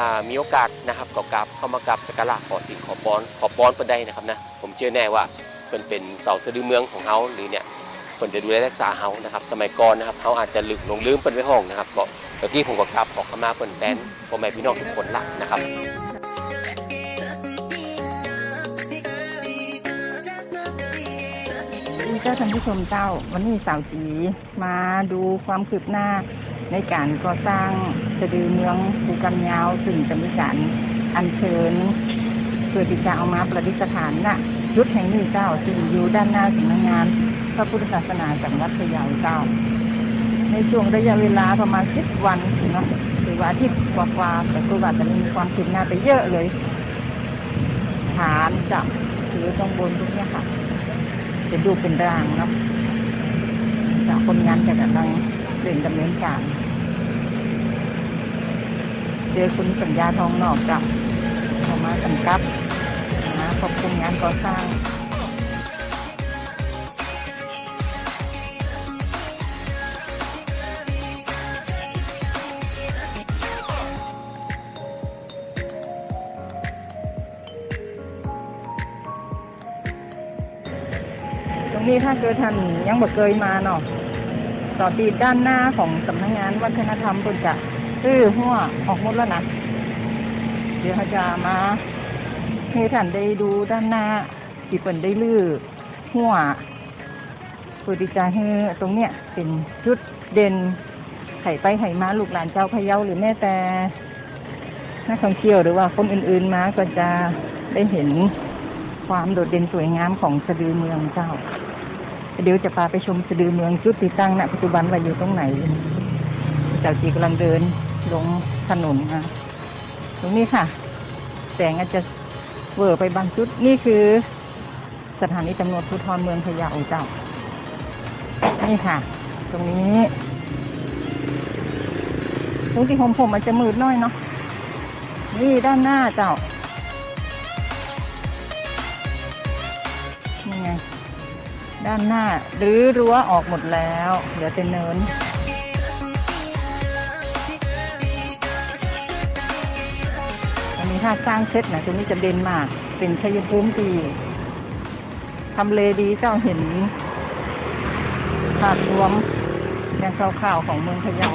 ามีโอกาสนะครับก็กราบเข้ามากราบสักการะขอสิ่งขอพรขอพรเพิ่นได้นะครับนะผมเชื่อแน่ว่าเพิ่นเป็นเสาสะดือเมืองของเฮาหรือเนี่ยเพิ่นจะดูแลรักษาเฮานะครับสมัยก่อนนะครับเฮาอาจจะลืมหลงลืมเพิ่นไว้ห้องนะครับก็เมื่อกี้ผมก็กราบขอขมาเพิ่นแทนพ่อแม่พี่น้องทุกคนละนะครับดีเจ้าท่านผู้ชมเจ้าวันนี้สาวจีมาดูความคืบหน้า ในการก่อสร้างสะดือเมืองภูกำยาวซึ่งจะมีการอัญเชิญเพื่อที่จะเอามาประดิษฐานน่ะยุดแห่งนี้เจ้าซึ่งอยู่ด้านหน้าสำนักงานพระพุทธศาสนาจังหวัดพะเยาเจ้า ในช่วงระยะเวลาประมาณสิบวันเนาะหรือว่าทิตย์กว่าๆแต่ก็ว่าจะมีความคืบหน้าไปเยอะเลย ฐานจับหรือตรงบนตรงเนี้ยค่ะจะดูเป็นร่างเนาะจากคนงานจะกำลังเร่งดำเนินการ เจอคุณสัญญาทองนอกกับเข้ามากำกับนะขอบคุณงานก่อสร้างตรงนี้ถ้าเกิดท่านยังบ่เคยมาเนาะต่อตีด้านหน้าของสำนักงานวัฒนธรรมเพิ่นจะ ซื้อหัวออกหมดแล้วนะ เดี๋ยวเขาจะมาให้ท่านได้ดูด้านหน้าที่เปิ่นได้ลื้อหัวเพื่อที่จะให้ตรงเนี้ยเป็นจุดเด่นไข่ไปไข่มาลูกหลานเจ้าพะเยาหรือแม้แต่นักท่องเที่ยวหรือว่าคนอื่นๆมาก็จะได้เห็นความโดดเด่นสวยงามของสะดือเมืองเจ้า เดี๋ยวจะพาไปชมสะดือเมืองจุดติดตั้งณปัจจุบันว่าอยู่ตรงไหน เจ้าจีกำลังเดิน ลงถนนอะ ตรงนี้ค่ะ แสงอาจจะเวอร์ไปบางจุด นี่คือสถานีตำรวจภูธรเมืองพะเยาเจ้า นี่ค่ะ ตรงนี้ ตรงที่ผมผมมันจะมืดน้อยเนาะ นี่ด้านหน้าเจ้า นี่ไง ด้านหน้าหรือรั้วออกหมดแล้ว เหลือแต่เนิน ถ้าสร้างเสร็จนะตรงนี้จะเด่นมาก เป็นชัยภูมิดีทำเลดีเจ้าเห็นภาพรวมอย่างข่าวๆของเมืองพะเยา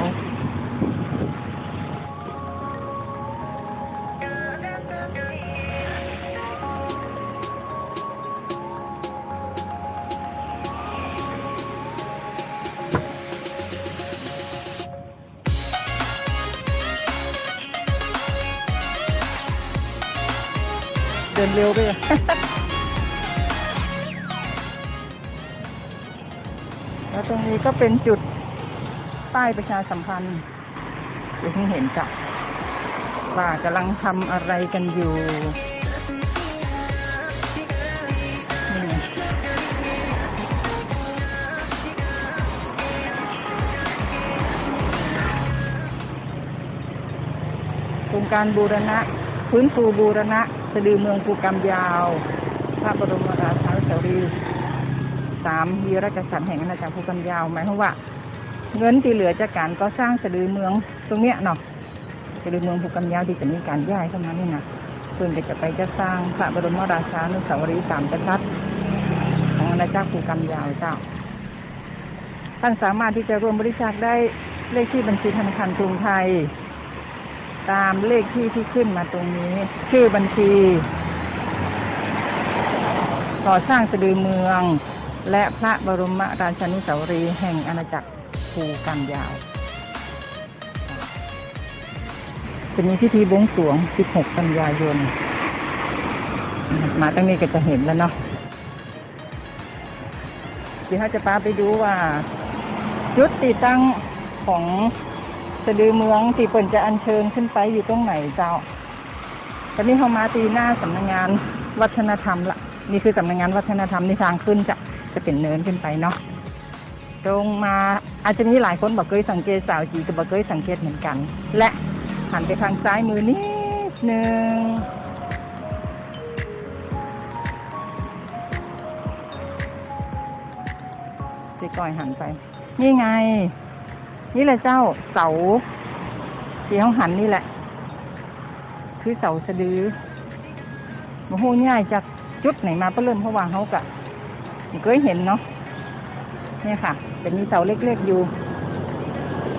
เดินเร็วไปแล้วตรงนี้ก็เป็นจุดป้ายประชาสัมพันธ์อยู่ที่เห็นจ้ะว่ากำลังทำอะไรกันอยู่โครงการบูรณะ ฟื้นฟูบูรณะสะดือเมืองภูกรรมยาวพระบรมราชานุสาวรีย์สามวีรกษัตริย์แห่งอาณาจักรภูกรรมยาวหมายความว่า เงินที่เหลือจากการก่อสร้างสะดือเมืองตรงเนี้ยเนาะสะดือเมืองภูกรรมยาวที่จะมีการย้ายเข้ามานี่นะเพื่อนก็จะไปจะสร้างพระบรมราชานุสาวรีย์สามกษัตริย์ของอาณาจักรภูกรรมยาวเจ้าท่านสามารถที่จะร่วมบริจาคได้เลขที่บัญชีธนาคารกรุงไทย ตามเลขที่ที่ขึ้นมาตรงนี้ ชื่อบัญชีก่อสร้างสะดือเมือง และพระบรมราชานุสาวรีย์แห่งอาณาจักรภูกันยาว จะมีพิธีบวงสรวง 16 กันยายน มาตั้งนี้ก็จะเห็นแล้วเนาะเดี๋ยวเราจะพาไปดูว่าจุดติดตั้งของ สะดือเมืองที่เปิ่นจะอัญเชิญขึ้นไปอยู่ตรงไหนเจ้า ตอนนี้เขามาตีหน้าสำนักงานวัฒนธรรมละนี่คือสำนักงานวัฒนธรรมที่ทางขึ้นจะจะเป็นเนินขึ้นไปเนาะตรงมาอาจจะมีหลายคนบอกเคยสังเกตสาวจีก็บอกเคยสังเกตเหมือนกัน และหันไปทางซ้ายมือนิดนึงจีก่อยหันไป นี่ไง นี่แหละเจ้าเสาที่เขาหันนี่แหละ คือเสาสะดือโอ้โหง่ายจากจุดไหนมาก็เริ่มเพราะว่าเขากะเคยเห็นเนาะเนี่ยค่ะจะมีเสาเล็กๆอยู่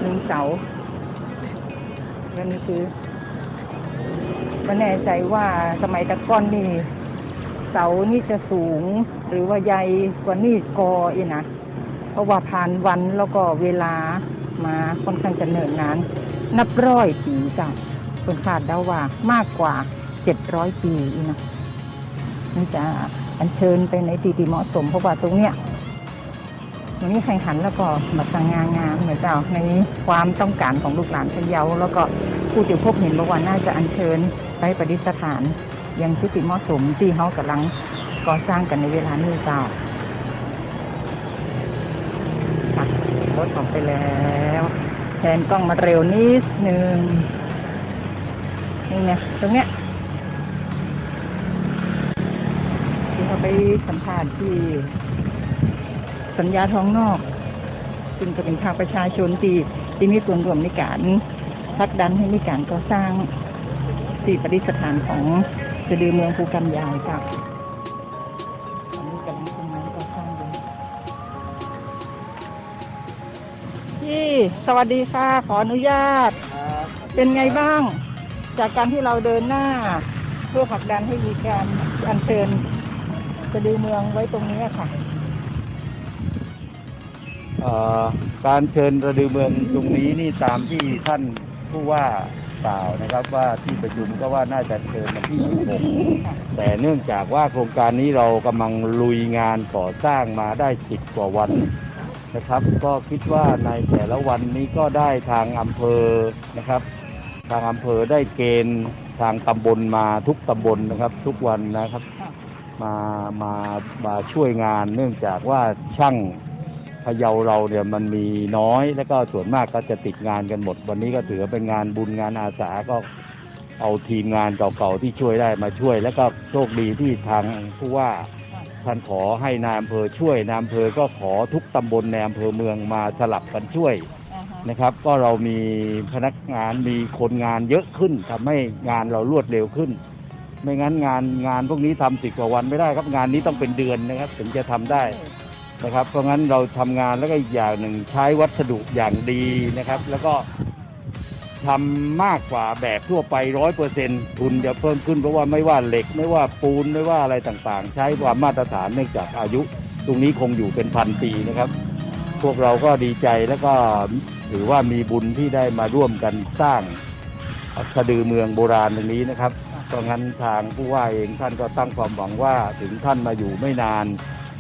หนึ่งเสาแล้วนี่คือไม่แน่ใจว่าสมัยตะก้อนนี่เสานี่จะสูง หรือว่าใหญ่กว่านี่กออีนะเพราะว่าผ่านวันแล้วก็เวลา มาค่อนข้างจะเนิ่นนานนับร้อยปีจ้ะคนคาดเดาว่ามากกว่าเจ็ดร้อยปีนะนี่จะอัญเชิญไปในที่ที่เหมาะสมเพราะว่าตรงเนี้ยมันมีแข่งขันแล้วก็มาสง่างามเหมือนเจ้าในความต้องการของลูกหลานพะเยาแล้วก็ผู้ที่พบเห็นบอกว่าน่าจะอัญเชิญไปประดิษฐานยังที่ที่เหมาะสมที่เขากำลังก่อสร้างกันในเวลานี้เจ้า รถออกไปแล้วแทนกล้องมาเร็วนิดหนึ่งนี่ไงตรงเนี้ยที่เขาไปสัมภาษณ์ที่สัญญาท้องนอก ซึ่งจะเป็นภาคประชาชนที่ที่มีส่วนร่วมในการผลักดันให้มีการก่อสร้างที่ประดิษฐานของสะดือเมืองภูกำยาวจ้ะต พี่สวัสดีค่ะ ขออนุญาต เป็นไงบ้าง จากการที่เราเดินหน้า เพื่อผลักดันให้มีการอัญเชิญสะดือเมืองไว้ตรงนี้ค่ะเอ่อการเชิญระดือเมืองตรงนี้นี่ตามที่ท่านผู้ว่ากล่าวนะครับว่าที่ประชุมก็ว่าน่าจะเชิญวันที่16แต่เนื่องจากว่าโครงการนี้เรากำลังลุยงานก่อสร้างมาได้10กว่าวัน นะครับ ก็คิดว่าในแต่ละวันนี้ก็ได้ทางอำเภอนะครับ ทางอำเภอได้เกณฑ์ทางตำบลมาทุกตำบลนะครับ ทุกวันนะครับ มามามาช่วยงาน เนื่องจากว่าช่างพะเยาเราเนี่ยมันมีน้อย แล้วก็ส่วนมากก็จะติดงานกันหมด วันนี้ก็ถือเป็นงานบุญงานอาสาก็เอาทีมงานเก่าๆที่ช่วยได้มาช่วย แล้วก็โชคดีที่ทางผู้ว่า ท่านขอให้นายอำเภอช่วยนายอำเภอก็ขอทุกตำบลในอำเภอเมืองมาสลับกันช่วยนะครับ ก็เรามีพนักงานมีคนงานเยอะขึ้นทำให้งานเรารวดเร็วขึ้น ไม่งั้นงานงานพวกนี้ทำสิบกว่าวันไม่ได้ครับงานนี้ต้องเป็นเดือนนะครับ ถึงจะทำได้นะครับ เพราะงั้นเราทำงานแล้วก็อีกอย่างหนึ่งใช้วัสดุอย่างดีนะครับ แล้วก็ ทำมากกว่าแบบทั่วไปร้อยเปอร์เซ็นทุนจะเพิ่มขึ้นเพราะว่าไม่ว่าเหล็กไม่ว่าปูนไม่ว่าอะไรต่างๆ ใช้ความมาตรฐานเนื่องจากอายุ ตรงนี้คงอยู่เป็นพันปีนะครับ พวกเราก็ดีใจแล้วก็ถือว่ามีบุญที่ได้มาร่วมกันสร้างสะดือเมืองโบราณตรงนี้นะครับเพราะงั้นทางผู้ว่าเองท่านก็ตั้งความหวังว่าถึงท่านมาอยู่ไม่นาน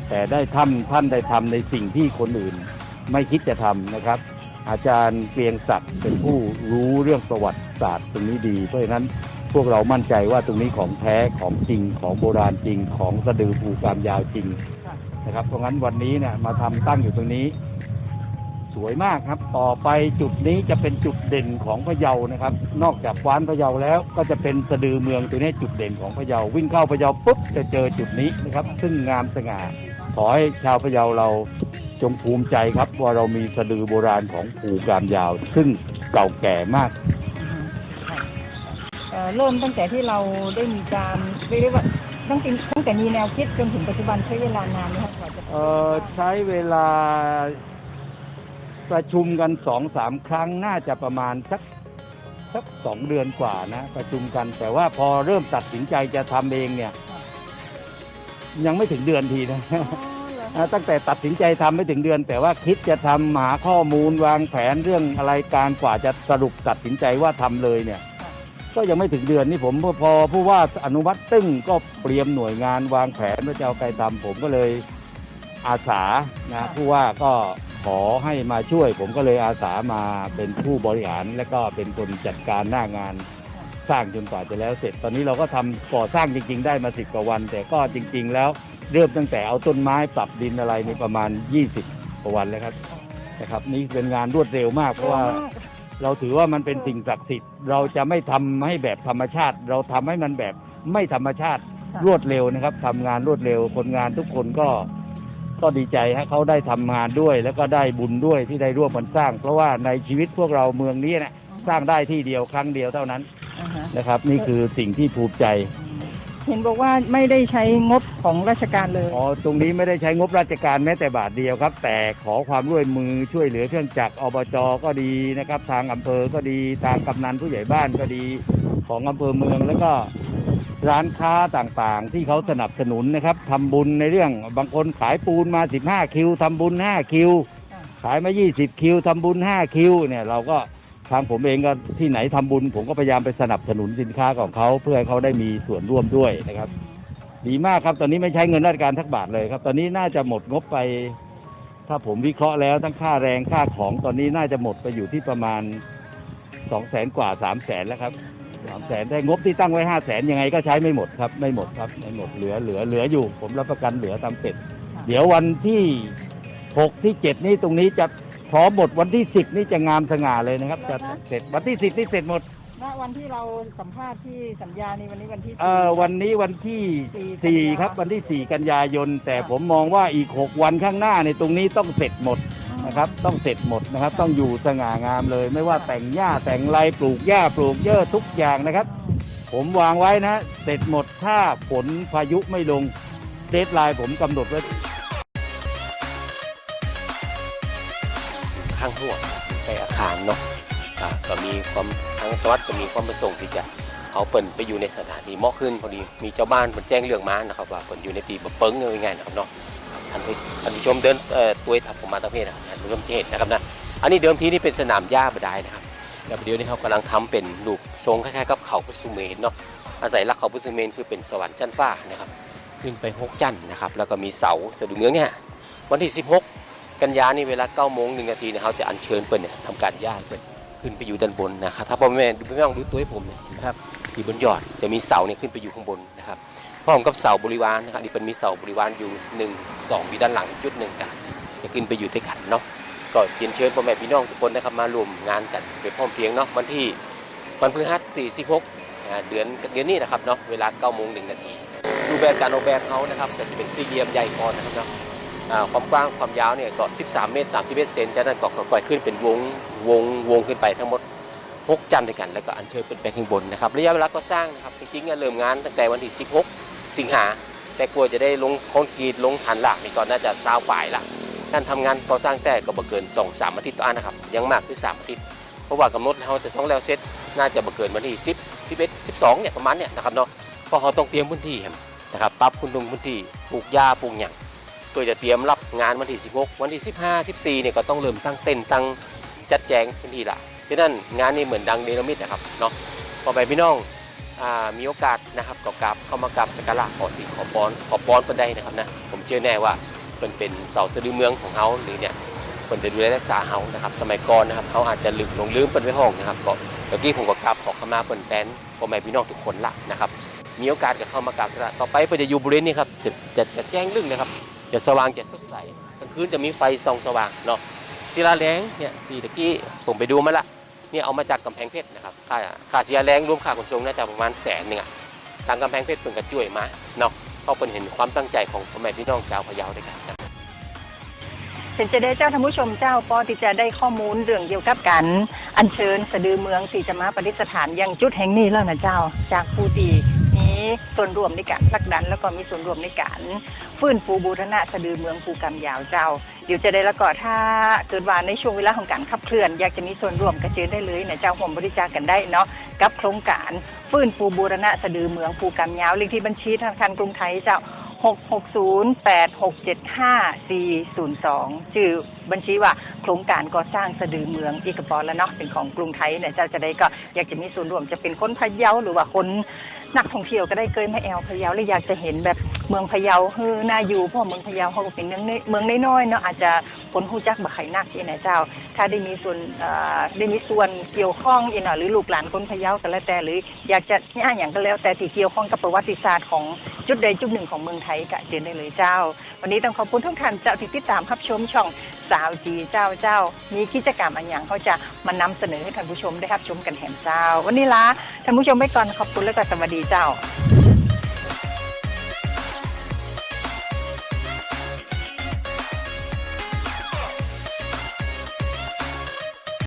แต่ได้ทำท่านได้ทำในสิ่งที่คนอื่น ไม่คิดจะทำนะครับ อาจารย์เกรียงศักดิ์เป็นผู้รู้เรื่องประวัติศาสตร์ตรงนี้ดี เพราะฉะนั้นพวกเรามั่นใจว่าตรงนี้ของแท้ของจริงของโบราณจริงของสะดือภูกามยาวจริงนะครับ เพราะงั้นวันนี้เนี่ยมาทำตั้งอยู่ตรงนี้ สวยมากครับ ต่อไปจุดนี้จะเป็นจุดเด่นของพะเยานะครับ นอกจากว้านพะเยาแล้ว ก็จะเป็นสะดือเมืองตัวนี้จุดเด่นของพะเยาวิ่งเข้าพะเยาปุ๊บจะเจอจุดนี้นะครับ ซึ่งงามสง่า ขอให้ชาวพะเยาเราจงภูมิใจครับว่าเรามีสะดือโบราณของภูกามยาว ซึ่งเก่าแก่มาก เอ่อเริ่มตั้งแต่ที่เราได้มีการเรียกได้ว่าตั้งแต่ตั้งแต่มีแนวคิดจนถึงปัจจุบันใช้เวลานานไหมคะกว่าจะเอ่อใช้เวลาประชุมกันสองสามครั้งน่าจะประมาณสักสักสองเดือนกว่านะ ประชุมกัน แต่ว่าพอเริ่มตัดสินใจจะทำเองเนี่ย ยังไม่ถึงเดือนทีนะอ่าตั้งแต่ตัดสินใจทำไม่ถึงเดือน แต่ว่าคิดจะทำหาข้อมูลวางแผนเรื่องอะไรการกว่าจะสรุปตัดสินใจว่าทำเลยเนี่ย ก็ยังไม่ถึงเดือนนี่ผมพอพอผู้ว่าอนุมัติตึ้งก็เตรียมหน่วยงานวางแผนว่าจะเอาใครทำผมก็เลยอาสานะผู้ว่าก็ขอให้มาช่วย ผมก็เลยอาสามาเป็นผู้บริหาร และก็เป็นคนจัดการหน้างาน สร้างจนกว่าจะแล้วเสร็จ ตอนนี้เราก็ทำก่อสร้างจริง ๆ ได้มาสิบกว่าวัน แต่ก็จริง ๆ แล้วเริ่มตั้งแต่เอาต้นไม้ปรับดินอะไรในประมาณ 20กว่าวันแล้วครับนะครับ นี่เป็นงานรวดเร็วมากเพราะว่าเราถือว่ามันเป็นสิ่งศักดิ์สิทธิ์เราจะไม่ทำให้แบบธรรมชาติ เราทำให้มันแบบไม่ธรรมชาติรวดเร็วนะครับทำงานรวดเร็วคนงานทุกคนก็ก็ดีใจฮะเขาได้ทำงานด้วย แล้วก็ได้บุญด้วยที่ได้ร่วมกันสร้าง เพราะว่าในชีวิตพวกเราเมืองนี้นะสร้างได้ที่เดียวครั้งเดียวเท่านั้น อ่าฮะนะครับ นี่คือสิ่งที่ภูมิใจเห็นบอกว่าไม่ได้ใช้งบของราชการเลย อ๋อตรงนี้ไม่ได้ใช้งบราชการแม้แต่บาทเดียวครับ แต่ขอความร่วมมือช่วยเหลือเครื่องจักรอบจก็ดีนะครับ ทางอำเภอก็ดีทางกำนันผู้ใหญ่บ้านก็ดีของอำเภอเมืองแล้วก็ร้านค้าต่างๆ ที่เขาสนับสนุนนะครับทำบุญในเรื่องบางคนขายปูนมา 15 คิวทำบุญ 5 คิวค่ะขายมา 20 คิวทำบุญ 5 คิวเนี่ยเราก็ ทางผมเองก็ที่ไหนทำบุญ ผมก็พยายามไปสนับสนุนสินค้าของเขาเพื่อให้เขาได้มีส่วนร่วมด้วยนะครับ ดีมากครับ ตอนนี้ไม่ใช้เงินราชการทักบาทเลยครับ ตอนนี้น่าจะหมดงบไป ถ้าผมวิเคราะห์แล้วทั้งค่าแรงค่าของตอนนี้น่าจะหมดไปอยู่ที่ประมาณสองแสนกว่าสามแสนแล้วครับสามแสนแต่งบที่ตั้งไว้ห้าแสนยังไงก็ใช้ไม่หมดครับ ไม่หมดครับไม่หมดเหลือเหลือเหลืออยู่ ผมรับประกันเหลือตามเสร็จเดี๋ยววันที่หกที่เจ็ดนี้ตรงนี้จะ พร้อมหมดวันที่สิบนี่จะงามสง่าเลยนะครับ จะเสร็จวันที่สิบนี่เสร็จหมดณวันที่เราสัมภาษณ์ที่สัญญานี่วันนี้วันที่เอ่อสี่วันนี้วันที่สี่สี่กันยาครับ วันที่สี่กันยายน แต่ค่ะผมมองว่าอีกหกวันข้างหน้าในตรงนี้ต้องเสร็จหมดนะครับต้องเสร็จหมดนะครับ ต้องอยู่สง่างามเลย ไม่ว่าแต่งหญ้าแต่งไรปลูกหญ้าปลูกเยอะทุกอย่างนะครับ ผมวางไว้นะ เสร็จหมดถ้าฝนพายุไม่ลงเดทไลน์ผมกำหนดไว้ ข้งหัวใกล้อาคารเนาะอ่าก็มีความทางจังวัดก็มีความประสงค์ที่จะเอาเปิ่นไปอยู่ในสถานีเหมาะขึ้นพอดีมีเจ้าบ้านเปิ่นแจ้งเรื่องมานะครับว่าเปิ่นอยู่ในปีบะเปิงเอาง่ายๆนะครับเนาะท่านผู้ท่านผู้ชมเดินตัวทับผมมาตั้งเพศนะครับท่านผู้ชมเห็นนะครับนะอันนี้เดิมทีนี่เป็นสนามหญ้าบดายนะครับแล้วเดี๋ยวนี้เขากำลังทำเป็นรูปทรงคล้ายๆกับเขาพุสุเมนเนาะอาศัยหลักเขาพุสุเมนคือเป็นสวรรค์ชั้นฟ้านะครับขึ้นไปหกจันนะครับแล้วก็มีเสาสะดุเมืองเนี่ยวันที่ 16 กันยานี่เวลา9โมงหนึ่งนาทีเนี่ยเขาจะอัญเชิญเปิ้ลเนี่ยทำการย้ายเปิ้ลขึ้นไปอยู่ด้านบนนะครับถ้าพ่อแม่ดูไม่ต้องดูตัวให้ผมเนี่ยเห็นไหมครับที่บนยอดจะมีเสาเนี่ยขึ้นไปอยู่ข้างบนนะครับพร้อมกับเสาบริวารนะครับนี่เป็นมีเสาบริวารอยู่หนึ่งสองอยู่ด้านหลังจุดหนึ่งนะจะขึ้นไปอยู่ด้วยกันเนาะก็เรียนเชิญพ่อแม่พี่น้องทุกคนนะครับมารวมงานกันเป็นพร้อมเพรียงเนาะวันที่วันพฤหัสที่16อ่าเดือนเดือนนี้นะครับเนาะเวลา9โมงหนึ่งนาทีรูปแบบการออกแบบเขานะครับก็จะเป็นสี่เหลี่ยมใหญ่ก่อนนะครับเนาะอ่า ความกว้างความยาวเนี่ยก็ 13 เมตร31เซนจากนั้นก็ค่อยๆขึ้นเป็นวงวงวงขึ้นไปทั้งหมด6จันด้วยกัน แล้วก็อัญเชิญเป็นไปข้างบนนะครับระยะเวลาก็สร้างนะครับจริงๆเริ่มงานตั้งแต่วันที่ 16 สิงหาแต่กลัวจะได้ลงคอนกรีตลงฐานหลักนี่ก็น่าจะซาวปลายละการทำงานก่อสร้างแต่ก็บ่เกิน 2 3 อาทิตย์ต่ออันนะครับยังมากคือ3อาทิตย์เพราะว่ากำหนดเราจะต้องแล้วเสร็จน่าจะบ่เกินวันที่ 10 11 12เนี่ยประมาณเนี่ยนะครับเนาะเพราะเขาต้องเตรียมพื้นที่นะครับปรับคุณลงพื้นที่ปลูกหญ้าปลูกหยัง เพื่อจะเตรียมรับงานวันที่ 16 วันที่ 15 14เนี่ยก็ต้องเริ่มตั้งเต็นท์ตั้งจัดแจงพื้นที่ละฉะนั้นงานนี้เหมือนดังเนรมิตนะครับเนาะพอไปพี่น้องอามีโอกาสนะครับก็กราบเข้ามากราบสักการะขอสิ่งขอพรขอพรเพิ่นได้นะครับนะผมเชื่อแน่ว่าเพิ่นเป็นเสาสะดือเมืองของเฮาหรือเนี่ยเพิ่นจะดูแลรักษาเฮานะครับ สมัยก่อนนะครับเขาอาจจะลืมหลงลืมเพิ่นไว้ห้องนะครับก็เมื่อกี้ผมก็กราบขอขมาเพิ่นแทนพ่อแม่พี่น้องทุกคนละนะครับมีโอกาสก็เข้ามากราบสักการะต่อไปเพิ่นจะอยู่บริเวณนี้ครับจะจะจะแจ้งลึกเลยครับ จะสว่างจะสดใสกลางคืนจะมีไฟส่องสว่างเนาะศิลาแรงเนี่ยที่ตะกี้ผมไปดูมาละเนี่ยเอามาจากกำแพงเพชรนะครับค่าค่าศิลาแรงรวมค่าขนส่งน่าจะประมาณแสนหนึ่งอะทางกำแพงเพชรเพิ่งกระจุยมาเนาะก็เป็นเห็นความตั้งใจของพ่อแม่พี่น้องชาวพะเยาด้วยกันเป็นจะได้เจ้าท่านผู้ชมเจ้าปอที่จะได้ข้อมูลเรื่องเกี่ยวกับการอัญเชิญสะดือเมืองสีจะมาประดิษฐานยังจุดแห่งนี้แล้วนะเจ้าจากผู้ที่มี ส่วนร่วมในการผลักดัน แล้วก็มีส่วนร่วมในการฟื้นฟูบูรณะสะดือเมืองภูกำยาวเจ้าเดี๋ยวจะได้ล้วก็ถ้าเกิดว่าในช่วงเวลาของการขับเคลื่อน อยากจะมีส่วนร่วมก็เชิญได้เลยนะเจ้าห่วมบริจาคกันได้เนาะกับโครงการฟื้นฟูบูรณะสะดือเมืองภูกำยาวเลขที่บัญชีธนาคารกรุงไทยเจ้า6608675ชื่อ บัญชีว่าโครงการก่อสร้างสะดือเมืองอีกปอแล้วเนาะเป็นของกรุงไทยเนี่ยเจ้าจะได้ก็อยากจะมีส่วนร่วมจะเป็นคนพะเยาหรือว่าคนนักท่องเที่ยวก็ได้เคยมาแอลพะเยาหรือยากจะเห็นแบบเมืองพะเยาเฮือน่าอยู่เพราะเมืองพะเยาเขาก็เป็นเมืองน้อยเมืองน้อยๆเนาะอาจจะคนหู้จักบ่ใครนักที่ไหนเจ้า ถ้าได้มีส่วนได้มีส่วนเกี่ยวข้องอีกหน่อยหรือลูกหลานคนพะเยากันแล้วแต่หรืออยากจะย่อย่างก็แล้ว แต่ที่เกี่ยวข้องกับประวัติศาสตร์ของจุดใดจุดหนึ่งของเมืองไทยก็เชิญได้เลยเจ้า วันนี้ต้องขอบคุณทุกท่านเจ้าที่ติดตามรับชมช่องสาวจีเจ้าเจ้า มีกิจกรรมอันอย่างเขาจะมานำเสนอให้ท่านผู้ชมได้รับชมกันแห่งเจ้า วันนี้ละท่านผู้ชมไปก่อนขอบคุณและก็สวัสดีเจ้า